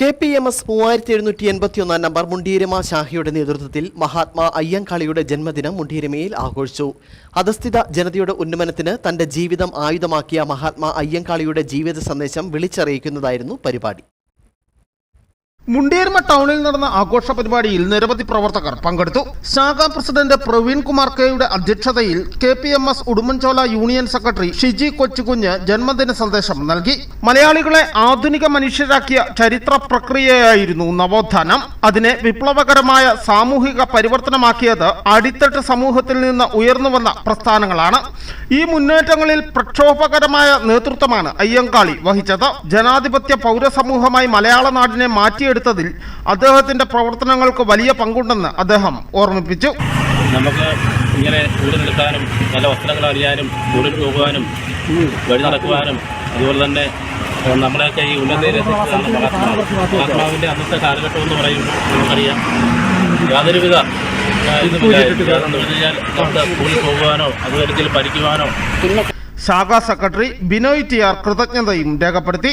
K P M S മൂവായിരത്തി എഴുന്നൂറ്റി എൺപത്തി ഒന്നാം നമ്പർ മുണ്ടീരമ ശാഖയുടെ നേതൃത്വത്തിൽ മഹാത്മാ അയ്യങ്കാളിയുടെ ജന്മദിനം മുണ്ടീരമയിൽ ആഘോഷിച്ചു. അധസ്ഥിത ജനതയുടെ ഉന്നമനത്തിന് തന്റെ ജീവിതം ആയുധമാക്കിയ മഹാത്മാ അയ്യങ്കാളിയുടെ ജീവിത സന്ദേശം വിളിച്ചറിയിക്കുന്നതായിരുന്നു പരിപാടി. മുണ്ടേർമ ടൗണിൽ നടന്ന ആഘോഷ പരിപാടിയിൽ നിരവധി പ്രവർത്തകർ പങ്കെടുത്തു. ശാഖാ പ്രസിഡന്റ് പ്രവീൺ കുമാർ കെയുടെ അധ്യക്ഷതയിൽ K P M S Udumbanchola union secretary Shiji Kochukunju ജന്മദിന സന്ദേശം നൽകി. മലയാളികളെ ആധുനിക മനുഷ്യരാക്കിയ ചരിത്ര പ്രക്രിയയായിരുന്നു നവോത്ഥാനം. അതിനെ വിപ്ലവകരമായ സാമൂഹിക പരിവർത്തനമാക്കിയത് അടിത്തട്ട് സമൂഹത്തിൽ നിന്ന് ഉയർന്നു വന്ന പ്രസ്ഥാനങ്ങളാണ്. ഈ മുന്നേറ്റങ്ങളിൽ പ്രക്ഷോഭകരമായ നേതൃത്വമാണ് അയ്യങ്കാളി വഹിച്ചത്. ജനാധിപത്യ പൗരസമൂഹമായി മലയാള നാടിനെ മാറ്റിയെടുത്തതിൽ അദ്ദേഹത്തിന്റെ പ്രവർത്തനങ്ങൾക്ക് വലിയ പങ്കുണ്ടെന്ന് അദ്ദേഹം ഓർമ്മിപ്പിച്ചു. നമുക്ക് ഇങ്ങനെ വീടെടുക്കാനും നല്ല വസ്ത്രങ്ങൾ അറിയാനും സ്കൂളിൽ പോകുവാനും വഴി നടക്കുവാനും അതുപോലെ തന്നെ നമ്മളെയൊക്കെ ഈ ഉന്നതയിലെത്തിച്ചതാണ് ആത്മാവിന്റെ അന്നത്തെ കാലഘട്ടം എന്ന് പറയുമ്പോൾ നമുക്കറിയാം യാതൊരുവിധ വിധ ഇതുമില്ലായിരുന്നു. യാതൊന്ന് വെച്ച് കഴിഞ്ഞാൽ നമുക്ക് സ്കൂളിൽ പോകുവാനോ അതുതരത്തിൽ പഠിക്കുവാനോ. ശാഖാ സെക്രട്ടറി ബിനോയ് ടി ആർ കൃതജ്ഞതയും രേഖപ്പെടുത്തി.